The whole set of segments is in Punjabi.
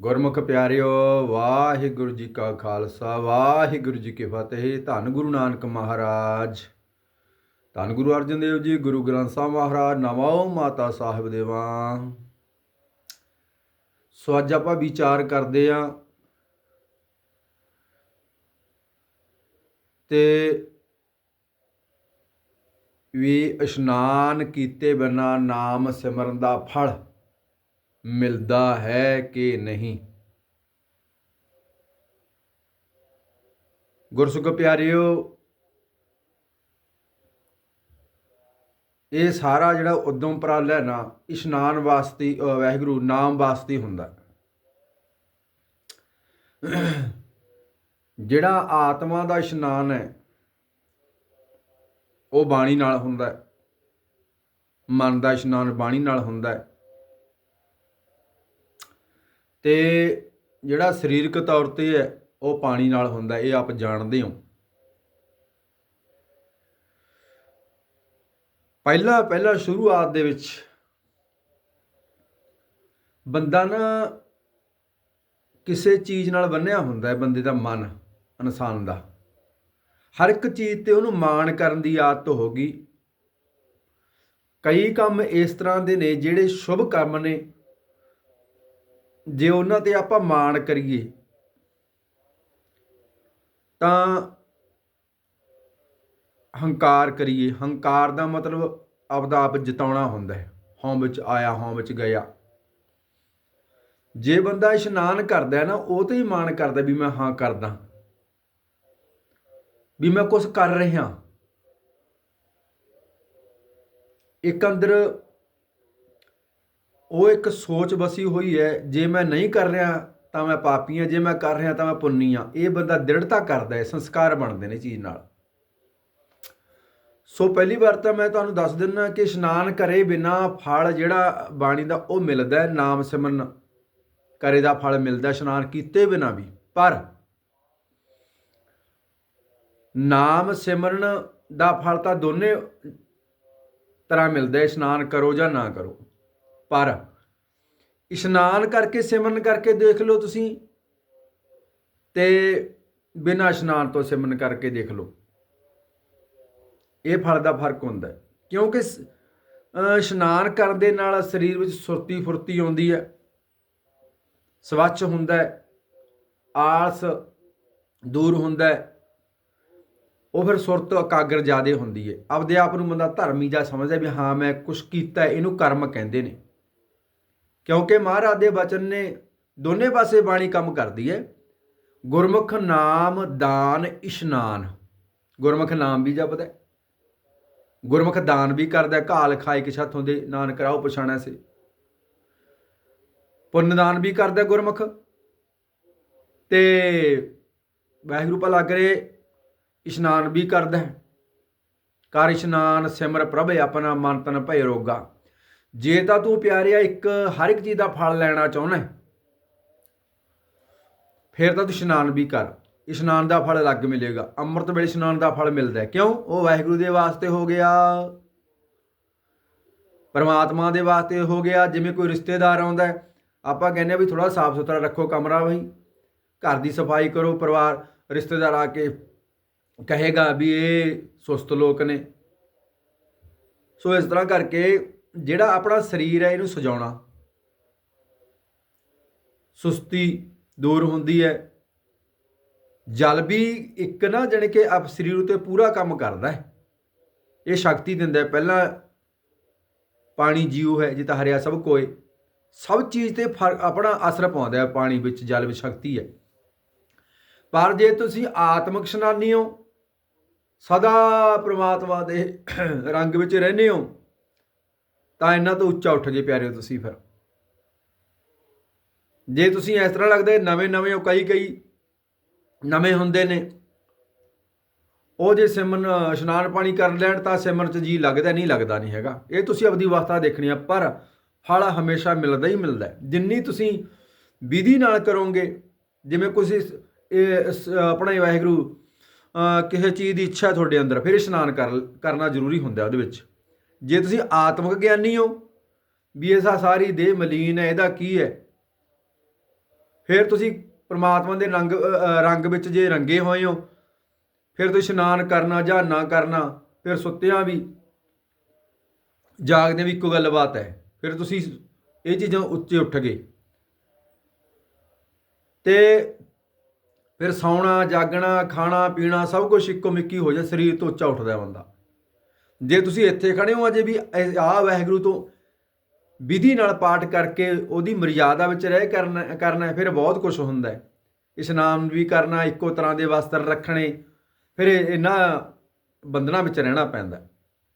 ਗੁਰਮੁਖ ਪਿਆਰਿਓ, ਵਾਹਿਗੁਰੂ ਜੀ ਕਾ ਖਾਲਸਾ, ਵਾਹਿਗੁਰੂ ਜੀ ਕੀ ਫਤਿਹ। ਧੰਨ ਗੁਰੂ ਨਾਨਕ ਮਹਾਰਾਜ। ਧੰਨ ਗੁਰੂ ਅਰਜਨ ਦੇਵ ਜੀ, ਗੁਰੂ ਗ੍ਰੰਥ ਸਾਹਿਬ ਮਹਾਰਾਜ, ਨਮੋ ਮਾਤਾ ਸਾਹਿਬ ਦੇਵਾਂ। ਸੋ ਅੱਜ ਆਪਾਂ ਵਿਚਾਰ ਕਰਦੇ ਆਂ ਤੇ ਵੀ ਇਸ਼ਨਾਨ ਕੀਤੇ ਬਿਨਾ ਨਾਮ ਸਿਮਰਨ ਦਾ ਫਲ। ਮਿਲਦਾ ਹੈ ਕਿ ਨਹੀਂ? ਗੁਰਸੁਖ ਪਿਆਰਿਓ, ਇਹ ਸਾਰਾ ਜਿਹੜਾ ਉਦਮ ਉਪਰਾਲਾ ਹੈ ਨਾ, ਇਸ਼ਨਾਨ ਵਾਸਤੇ ਵਾਹਿਗੁਰੂ ਨਾਮ ਵਾਸਤੇ ਹੁੰਦਾ ਜਿਹੜਾ ਆਤਮਾ ਦਾ ਇਸ਼ਨਾਨ ਹੈ, ਉਹ ਬਾਣੀ ਨਾਲ ਹੁੰਦਾ ਹੈ। ਮਨ ਦਾ ਇਸ਼ਨਾਨ ਬਾਣੀ ਨਾਲ ਹੁੰਦਾ ਹੈ। ਤੇ ਜਿਹੜਾ ਸਰੀਰਕ ਤੌਰ ਤੇ ਹੈ, ਉਹ ਪਾਣੀ ਨਾਲ ਹੁੰਦਾ ਇਹ ਆਪ ਜਾਣਦੇ ਹੋ। ਪਹਿਲਾ ਪਹਿਲਾ ਸ਼ੁਰੂਆਤ ਦੇ ਵਿੱਚ ਬੰਦਾ ਨਾ ਕਿਸੇ ਚੀਜ਼ ਨਾਲ ਬੰਨਿਆ ਹੁੰਦਾ ਹੈ, ਬੰਦੇ ਦਾ ਮਨ, ਇਨਸਾਨ ਦਾ। ਹਰ ਇੱਕ ਚੀਜ਼ ਤੇ ਉਹਨੂੰ ਮਾਣ ਕਰਨ ਦੀ ਆਦਤ ਹੋ ਗਈ। ਕਈ ਕੰਮ ਇਸ ਤਰ੍ਹਾਂ ਦੇ ਨੇ ਜਿਹੜੇ ਸ਼ੁਭ ਕੰਮ ਨੇ ਜੇ ਉਹਨਾਂ ਤੇ ਆਪਾਂ ਮਾਣ ਕਰੀਏ, ਤਾਂ ਹੰਕਾਰ ਕਰੀਏ। ਹੰਕਾਰ ਦਾ ਮਤਲਬ ਆਪਦਾ ਆਪ ਜਿਤਾਉਣਾ ਹੁੰਦਾ ਹੈ। ਹਉਂ ਵਿੱਚ ਆਇਆ ਹਉਂ ਵਿੱਚ ਗਿਆ। ਜੇ ਬੰਦਾ ਇਸ਼ਨਾਨ ਕਰਦਾ ਹੈ ਨਾ, ਉਹ ਤੇ ਹੀ ਮਾਣ ਕਰਦਾ ਵੀ ਮੈਂ ਹਾਂ ਕਰਦਾ। ਵੀ ਮੈਂ ਕੁਝ ਕਰ ਰਿਹਾ। ਇੱਕ ਅੰਦਰ ਉਹ ਇੱਕ ਸੋਚ ਵਸੀ ਹੋਈ ਹੈ, ਜੇ ਮੈਂ ਨਹੀਂ ਕਰ ਰਿਹਾ ਤਾਂ ਮੈਂ ਪਾਪੀ ਹਾਂ, ਜੇ ਮੈਂ ਕਰ ਰਿਹਾ ਤਾਂ ਮੈਂ ਪੁੰਨੀ ਹਾਂ। ਇਹ ਬੰਦਾ ਦ੍ਰਿੜਤਾ ਕਰਦਾ ਹੈ, ਸੰਸਕਾਰ ਬਣਦੇ ਨੇ ਚੀਜ਼ ਨਾਲ। ਸੋ ਪਹਿਲੀ ਵਾਰ ਤਾਂ ਮੈਂ ਤੁਹਾਨੂੰ ਦੱਸ ਦਿੰਦਾ ਕਿ ਇਸ਼ਨਾਨ ਕਰੇ ਬਿਨਾ ਫਲ ਜਿਹੜਾ ਬਾਣੀ ਦਾ ਉਹ ਮਿਲਦਾ ਹੈ, ਨਾਮ ਸਿਮਰਨ ਕਰੇ ਦਾ ਫਲ ਮਿਲਦਾ, ਇਸ਼ਨਾਨ ਕੀਤੇ ਬਿਨਾ ਵੀ। ਪਰ ਨਾਮ ਸਿਮਰਨ ਦਾ ਫਲ ਤਾਂ ਦੋਨੇ ਤਰ੍ਹਾਂ ਮਿਲਦਾ ਹੈ, ਇਸ਼ਨਾਨ ਕਰੋ ਜਾਂ ਨਾ ਕਰੋ। ਪਰ ਇਸ਼ਨਾਨ ਕਰਕੇ, ਸਿਮਰਨ ਕਰਕੇ ਦੇਖ ਲਓ ਤੁਸੀਂ ਤੇ ਬਿਨਾਂ ਇਸ਼ਨਾਨ ਤੋਂ ਸਿਮਰਨ ਕਰਕੇ ਦੇਖ ਲਓ। ਇਹ ਫਲ ਦਾ ਫ਼ਰਕ ਹੁੰਦਾ ਹੈ। ਕਿਉਂਕਿ ਸ- ਇਸ਼ਨਾਨ ਕਰਨ ਦੇ ਨਾਲ ਸਰੀਰ ਵਿੱਚ ਸੁਰਤੀ ਫੁਰਤੀ ਆਉਂਦੀ ਹੈ। ਸਵੱਛ ਹੁੰਦਾ ਹੈ। ਆਲਸ ਦੂਰ ਹੁੰਦਾ ਹੈ। ਉਹ ਫਿਰ ਸੁਰਤ ਇਕਾਗਰ ਜ਼ਿਆਦੇ ਹੁੰਦੀ ਹੈ। ਆਪਦੇ ਆਪ ਨੂੰ ਬੰਦਾ ਧਰਮੀ ਜਾਂ ਸਮਝਦਾ ਵੀ ਹਾਂ, ਮੈਂ ਕੁਝ ਕੀਤਾ ਇਹਨੂੰ ਕਰਮ ਕਹਿੰਦੇ ਨੇ। ਕਿਉਂਕਿ ਮਹਾਰਾਜ ਦੇ ਬਚਨ ਨੇ ਦੋਨੇ ਪਾਸੇ ਬਾਣੀ ਕੰਮ ਕਰਦੀ ਹੈ। ਗੁਰਮੁਖ ਨਾਮ ਦਾਨ ਇਸ਼ਨਾਨ। ਗੁਰਮੁਖ ਨਾਮ ਵੀ ਜਪਦਾ ਗੁਰਮੁਖ ਦਾਨ ਵੀ ਕਰਦਾ ਹੈ, ਘਾਲ ਖਾਏ ਕਿ ਛੱਥੋਂ ਦੇ ਨਾਨਕ ਰਾਹ ਪਛਾਣਾ ਸੇ। ਪੁੰਨ ਦਾਨ ਵੀ ਕਰਦਾ ਗੁਰਮੁਖ। ਤੇ ਵਾਹਿਗੁਰੂ ਭਲਾ ਕਰੇ ਇਸ਼ਨਾਨ ਵੀ ਕਰਦਾ ਕਰ ਇਸ਼ਨਾਨ ਸਿਮਰ ਪ੍ਰਭ ਆਪਣਾ ਮਨ ਤਨ ਭੈ ਰੋਗਾ। ਜੇ ਤਾਂ ਤੂੰ ਪਿਆਰਿਆ ਇੱਕ, ਹਰ ਇੱਕ ਚੀਜ਼ ਦਾ ਫਲ ਲੈਣਾ ਚਾਹੁੰਦਾ ਫਿਰ ਤਾਂ ਤੂੰ ਇਸ਼ਨਾਨ ਵੀ ਕਰ। ਇਸ਼ਨਾਨ ਦਾ ਫਲ ਅਲੱਗ ਮਿਲੇਗਾ। ਅੰਮ੍ਰਿਤ ਵੇਲੇ ਇਸ਼ਨਾਨ ਦਾ ਫਲ ਮਿਲਦਾ ਹੈ। ਕਿਉਂ? ਉਹ ਵਾਹਿਗੁਰੂ ਦੇ ਵਾਸਤੇ ਹੋ ਗਿਆ। ਪਰਮਾਤਮਾ ਦੇ ਵਾਸਤੇ ਹੋ ਗਿਆ। ਜਿਵੇਂ ਕੋਈ ਰਿਸ਼ਤੇਦਾਰ ਆਉਂਦਾ ਆਪਾਂ ਕਹਿੰਦੇ ਆ ਵੀ ਥੋੜਾ ਸਾਫ਼ ਸੁਥਰਾ ਰੱਖੋ ਕਮਰਾ ਬਈ। ਘਰ ਦੀ ਸਫ਼ਾਈ ਕਰੋ, ਪਰਿਵਾਰ, ਰਿਸ਼ਤੇਦਾਰ ਆ ਕੇ ਕਹੇਗਾ ਵੀ ਇਹ ਸੁਸਤ ਲੋਕ ਨੇ। ਸੋ ਇਸ ਤਰ੍ਹਾਂ ਕਰਕੇ ਜਿਹੜਾ ਆਪਣਾ ਸਰੀਰ ਹੈ, ਇਹਨੂੰ ਸਜਾਉਣਾ। ਸੁਸਤੀ ਦੂਰ ਹੁੰਦੀ ਹੈ। ਜਲ ਵੀ ਇੱਕ ਨਾ ਜਾਣੀ ਕਿ ਆਪ ਸਰੀਰ ਉਤੇ ਪੂਰਾ ਕੰਮ ਕਰਦਾ ਹੈ। ਇਹ ਸ਼ਕਤੀ ਦਿੰਦਾ ਹੈ। ਪਹਿਲਾਂ ਪਾਣੀ ਜੀਉ ਹੈ, ਜਿਤਾ ਹਰਿਆ ਸਭ ਕੋਏ। ਸਭ ਚੀਜ਼ ਤੇ ਫ਼ਰਕ, ਆਪਣਾ ਅਸਰ ਪਾਉਂਦਾ ਹੈ ਪਾਣੀ ਵਿੱਚ, ਜਲ ਵਿੱਚ ਸ਼ਕਤੀ ਹੈ। ਪਰ ਜੇ ਤੁਸੀਂ ਆਤਮਿਕ ਇਸ਼ਨਾਨੀ ਹੋ, ਸਦਾ ਪ੍ਰਮਾਤਮਾ ਦੇ ਰੰਗ ਵਿੱਚ ਰਹਿੰਦੇ ਹੋ ਤਾਂ ਇਹਨਾਂ ਤੋਂ ਉੱਚਾ ਉੱਠ ਗਏ ਪਿਆਰਿਓ ਤੁਸੀਂ ਫਿਰ। ਜੇ ਤੁਸੀਂ ਇਸ ਤਰ੍ਹਾਂ ਲੱਗਦੇ, ਨਵੇਂ ਨਵੇਂ ਉਹ ਕਈ ਕਈ ਨਵੇਂ ਹੁੰਦੇ ਨੇ। ਉਹ ਜੇ ਸਿਮਰਨ, ਇਸ਼ਨਾਨ ਪਾਣੀ ਕਰ ਲੈਣ ਤਾਂ ਸਿਮਰਨ ਚ ਜੀ ਲੱਗਦਾ ਨਹੀਂ ਲੱਗਦਾ ਨਹੀਂ ਹੈਗਾ। ਇਹ ਤੁਸੀਂ ਆਪਦੀ ਅਵਸਥਾ ਦੇਖਣੀ ਆ, ਪਰ ਫਲ ਹਮੇਸ਼ਾ ਮਿਲਦਾ ਹੀ ਮਿਲਦਾ ਜਿੰਨੀ ਤੁਸੀਂ ਵਿਧੀ ਨਾਲ ਕਰੋਗੇ, ਜਿਵੇਂ ਤੁਸੀਂ ਆਪਣਾ ਹੀ ਵਾਹਿਗੁਰੂ ਕਿਸੇ ਚੀਜ਼ ਦੀ ਇੱਛਾ ਤੁਹਾਡੇ ਅੰਦਰ, ਫਿਰ ਇਸ਼ਨਾਨ ਕਰ, ਕਰਨਾ ਜ਼ਰੂਰੀ ਹੁੰਦਾ ਉਹਦੇ ਵਿੱਚ। ਜੇ ਤੁਸੀਂ ਆਤਮਿਕ ਗਿਆਨੀ ਹੋ, ਵੀ ਇਹ ਸਾਰੀ ਦੇਹ ਮਲੀਨ ਹੈ, ਇਹਦਾ ਕੀ ਹੈ? ਫਿਰ ਤੁਸੀਂ ਪ੍ਰਮਾਤਮਾ ਦੇ ਰੰਗ ਰੰਗ ਵਿੱਚ ਜੇ ਰੰਗੇ ਹੋਏ ਹੋ, ਫਿਰ ਤੁਸੀਂ ਇਸ਼ਨਾਨ ਕਰਨਾ ਜਾਂ ਨਾ ਕਰਨਾ, ਫਿਰ ਸੁੱਤਿਆਂ ਵੀ, ਜਾਗਦੇ ਵੀ ਇੱਕੋ ਗੱਲਬਾਤ ਹੈ। ਫਿਰ ਤੁਸੀਂ ਇਹ ਚੀਜ਼ਾਂ ਉੱਚੇ ਉੱਠ ਗਏ। ਤੇ ਫਿਰ ਸੌਣਾ, ਜਾਗਣਾ, ਖਾਣਾ, ਪੀਣਾ ਸਭ ਕੁਝ ਇੱਕੋ ਮਿੱਕੀ ਹੋ ਜਾ ਸਰੀਰ ਤੋਂ ਉੱਚਾ ਉੱਠਦਾ ਬੰਦਾ। ਜੇ ਤੁਸੀਂ ਇੱਥੇ ਖੜੇ ਹੋ ਅਜੇ ਵੀ ਆ ਵਾਹਿਗੁਰੂ ਤੋਂ ਵਿਧੀ ਨਾਲ ਪਾਠ ਕਰਕੇ ਉਹਦੀ ਮਰਿਆਦਾ ਵਿੱਚ ਰਹਿ ਕਰਨਾ ਕਰਨਾ, ਫਿਰ ਬਹੁਤ ਕੁਝ ਹੁੰਦਾ ਹੈ। ਇਸ਼ਨਾਨ ਵੀ ਕਰਨਾ, ਇੱਕੋ ਤਰ੍ਹਾਂ ਦੇ ਵਸਤਰ ਰੱਖਣੇ, ਫਿਰ ਇਹਨਾਂ ਬੰਧਨਾਂ ਵਿੱਚ ਰਹਿਣਾ ਪੈਂਦਾ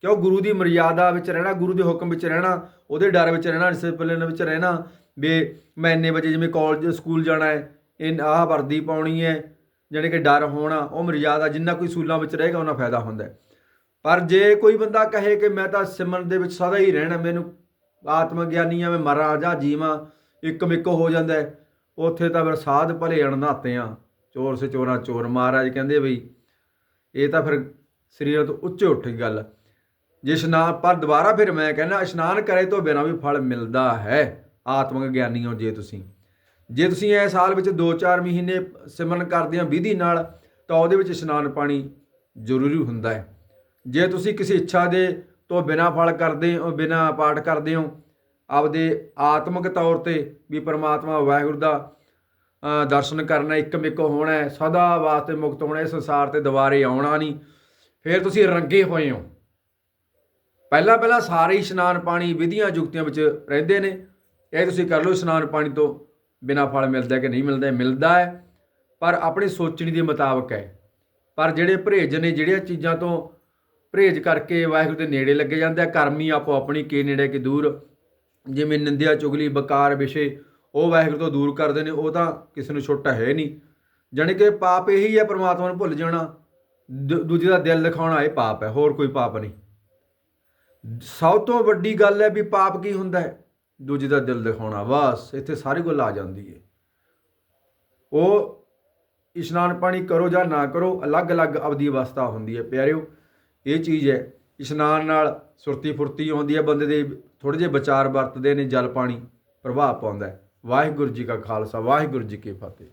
ਕਿਉਂ? ਗੁਰੂ ਦੀ ਮਰਿਆਦਾ ਵਿੱਚ ਰਹਿਣਾ, ਗੁਰੂ ਦੇ ਹੁਕਮ ਵਿੱਚ ਰਹਿਣਾ, ਉਹਦੇ ਡਰ ਵਿੱਚ ਰਹਿਣਾ ਡਿਸਪਲਿਨ ਵਿੱਚ ਰਹਿਣਾ, ਵੀ ਮੈਂ ਇੰਨੇ ਵਜੇ ਜਿਵੇਂ ਕਾਲਜ ਸਕੂਲ ਜਾਣਾ ਹੈ, ਇਹ ਆਹ ਵਰਦੀ ਪਾਉਣੀ ਹੈ, ਜਾਣੀ ਕਿ ਡਰ ਹੋਣਾ, ਉਹ ਮਰਿਆਦਾ ਜਿੰਨਾ ਕੋਈ ਸੂਲਾਂ ਵਿੱਚ ਰਹੇਗਾ ਉਹਨਾਂ ਫਾਇਦਾ ਹੁੰਦਾ ਹੈ। ਪਰ ਜੇ ਕੋਈ ਬੰਦਾ ਕਹੇ ਕਿ ਮੈਂ ਤਾਂ ਸਿਮਰਨ ਦੇ ਵਿੱਚ ਸਦਾ ਹੀ ਰਹਿਣਾ, ਮੈਨੂੰ ਆਤਮ ਗਿਆਨੀ ਆ ਮੈਂ ਮਰਾਂ ਜਾਂ ਜੀਵਾਂ ਇੱਕ ਮਿੱਕ ਹੋ ਜਾਂਦਾ ਉੱਥੇ ਤਾਂ ਫਿਰ ਸਾਧ ਭਲੇ ਅਣਨਾਤੇ ਆ, ਚੋਰ ਸੇ ਚੋਰਾਂ ਚੋਰ, ਮਹਾਰਾਜ ਕਹਿੰਦੇ ਬਈ, ਇਹ ਤਾਂ ਫਿਰ ਸਰੀਰ ਤੋਂ ਉੱਚੇ ਉੱਠ ਗਈ ਗੱਲ। ਜੇ ਇਸ਼ਨਾਨ, ਪਰ ਦੁਬਾਰਾ ਫਿਰ ਮੈਂ ਕਹਿੰਦਾ, ਇਸ਼ਨਾਨ ਕਰੇ ਤੋਂ ਬਿਨਾਂ ਵੀ ਫਲ ਮਿਲਦਾ ਹੈ ਆਤਮਿਕ ਗਿਆਨੀ ਹੋ ਜੇ ਤੁਸੀਂ। ਜੇ ਤੁਸੀਂ ਇਹ ਸਾਲ ਵਿੱਚ 2-4 ਮਹੀਨੇ ਸਿਮਰਨ ਕਰਦੇ ਆ ਵਿਧੀ ਨਾਲ, ਤਾਂ ਉਹਦੇ ਵਿੱਚ ਇਸ਼ਨਾਨ ਪਾਣੀ ਜ਼ਰੂਰੀ ਹੁੰਦਾ ਹੈ। ਜੇ ਤੁਸੀਂ ਕਿਸੇ ਇੱਛਾ ਦੇ ਤੋਂ ਬਿਨਾਂ ਫਲ ਕਰਦੇ ਹੋ ਬਿਨਾਂ ਪਾਠ ਕਰਦੇ ਹੋ ਆਪਦੇ ਆਤਮਿਕ ਤੌਰ ਤੇ ਵੀ ਪਰਮਾਤਮਾ ਵਾਹਿਗੁਰੂ ਦਾ ਦਰਸ਼ਨ ਕਰਨਾ ਇੱਕ ਮਿੱਕ ਹੋਣਾ ਹੈ, ਸਦਾ ਵਾਸਤੇ ਮੁਕਤ ਹੋਣਾ ਇਸ ਸੰਸਾਰ ਤੇ ਦੁਬਾਰੇ ਆਉਣਾ ਨਹੀਂ ਫਿਰ ਤੁਸੀਂ ਰੰਗੇ ਹੋਏ ਹੋ। ਪਹਿਲਾਂ ਪਹਿਲਾਂ ਸਾਰੇ ਹੀ ਇਸ਼ਨਾਨ ਪਾਣੀ ਵਿਧੀਆਂ ਯੁਕਤੀਆਂ ਵਿੱਚ ਰਹਿੰਦੇ ਨੇ। ਇਹ ਤੁਸੀਂ ਕਰ ਲਓ ਇਸ਼ਨਾਨ ਪਾਣੀ ਤੋਂ ਬਿਨਾਂ ਫਲ ਮਿਲਦਾ ਕਿ ਨਹੀਂ ਮਿਲਦਾ ਮਿਲਦਾ ਹੈ। ਪਰ ਆਪਣੀ ਸੋਚਣੀ ਦੇ ਮੁਤਾਬਕ ਹੈ। ਪਰ ਜਿਹੜੇ ਪਰਹੇਜ ਨੇ ਜਿਹੜੀਆਂ ਚੀਜ਼ਾਂ ਤੋਂ ਪਰਹੇਜ ਕਰਕੇ ਵਾਹਿਗੁਰੂ ਦੇ ਨੇੜੇ ਲੱਗੇ ਜਾਂਦੇ ਆ। ਕਰਮੀ ਆਪੋ ਆਪਣੀ ਕੇ ਨੇੜੇ ਕਿ ਦੂਰ। ਜਿਵੇਂ ਨਿੰਦਿਆ, ਚੁਗਲੀ, ਬਕਾਰ, ਵਿਸ਼ੇ ਉਹ ਵਾਹਿਗੁਰੂ ਤੋਂ ਦੂਰ ਕਰਦੇ ਨੇ, ਉਹ ਤਾਂ ਕਿਸੇ ਨੂੰ ਛੋਟਾ ਹੈ ਨਹੀਂ। ਜਾਣੀ ਕਿ ਪਾਪ ਇਹੀ ਹੈ, ਪ੍ਰਮਾਤਮਾ ਨੂੰ ਭੁੱਲ ਜਾਣਾ। ਦੂਜੇ ਦਾ ਦਿਲ ਦਿਖਾਉਣਾ ਇਹ ਪਾਪ ਹੈ, ਹੋਰ ਕੋਈ ਪਾਪ ਨਹੀਂ। ਸਭ ਤੋਂ ਵੱਡੀ ਗੱਲ ਹੈ ਵੀ ਪਾਪ ਕੀ ਹੁੰਦਾ ਹੈ? ਦੂਜੇ ਦਾ ਦਿਲ ਦਿਖਾਉਣਾ ਬਸ ਇੱਥੇ ਸਾਰੀ ਗੱਲ ਆ ਜਾਂਦੀ ਹੈ। ਉਹ ਇਸ਼ਨਾਨ ਪਾਣੀ ਕਰੋ ਜਾਂ ਨਾ ਕਰੋ, ਅਲੱਗ-ਅਲੱਗ ਅਵਧੀ ਅਵਸਥਾ ਹੁੰਦੀ ਹੈ। ਪਿਆਰਿਓ ਇਹ ਚੀਜ਼ ਹੈ, ਇਸ਼ਨਾਨ ਨਾਲ ਸੁਰਤੀ ਫੁਰਤੀ ਆਉਂਦੀ ਹੈ, ਬੰਦੇ ਦੇ ਥੋੜੇ ਜਿਹੇ ਵਿਚਾਰ ਵਰਤਦੇ ਨੇ, ਜਲ ਪਾਣੀ ਪ੍ਰਭਾਵ ਪਾਉਂਦਾ ਵਾਹਿਗੁਰੂ ਜੀ ਕਾ ਖਾਲਸਾ, ਵਾਹਿਗੁਰੂ ਜੀ ਕੀ ਫਤਿਹ।